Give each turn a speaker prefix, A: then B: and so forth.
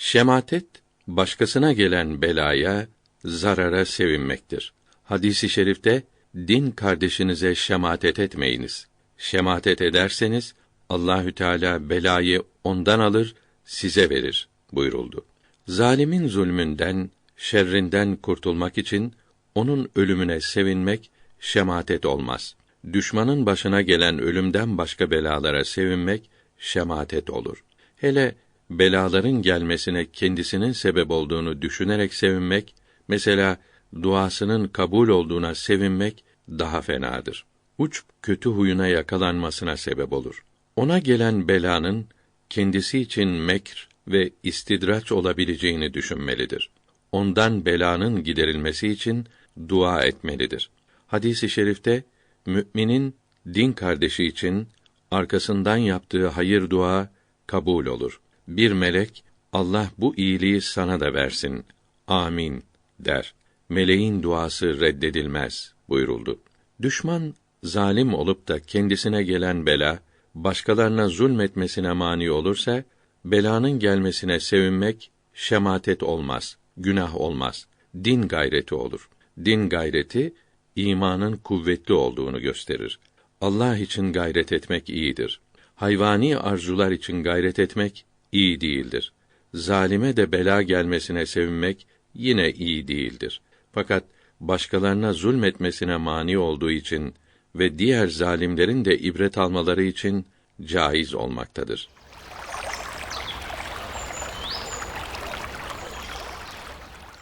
A: Şematet başkasına gelen belaya, zarara sevinmektir. Hadisi şerifte din kardeşinize şematet etmeyiniz. Şematet ederseniz Allahü Teala belayı ondan alır, size verir buyuruldu. Zalimin zulmünden, şerrinden kurtulmak için onun ölümüne sevinmek şematet olmaz. Düşmanın başına gelen ölümden başka belalara sevinmek şematet olur. Hele belaların gelmesine kendisinin sebep olduğunu düşünerek sevinmek, mesela duasının kabul olduğuna sevinmek daha fenadır. Uç kötü huyuna yakalanmasına sebep olur. Ona gelen belanın kendisi için mekr ve istidraç olabileceğini düşünmelidir. Ondan belanın giderilmesi için dua etmelidir. Hadisi i şerifte müminin din kardeşi için arkasından yaptığı hayır dua kabul olur. Bir melek Allah bu iyiliği sana da versin. Amin der. Meleğin duası reddedilmez buyuruldu. Düşman zalim olup da kendisine gelen bela başkalarına zulmetmesine mani olursa belanın gelmesine sevinmek şematet olmaz, günah olmaz. Din gayreti olur. Din gayreti imanın kuvvetli olduğunu gösterir. Allah için gayret etmek iyidir. Hayvani arzular için gayret etmek iyi değildir. Zalime de bela gelmesine sevinmek yine iyi değildir. Fakat başkalarına zulmetmesine mani olduğu için ve diğer zalimlerin de ibret almaları için caiz olmaktadır.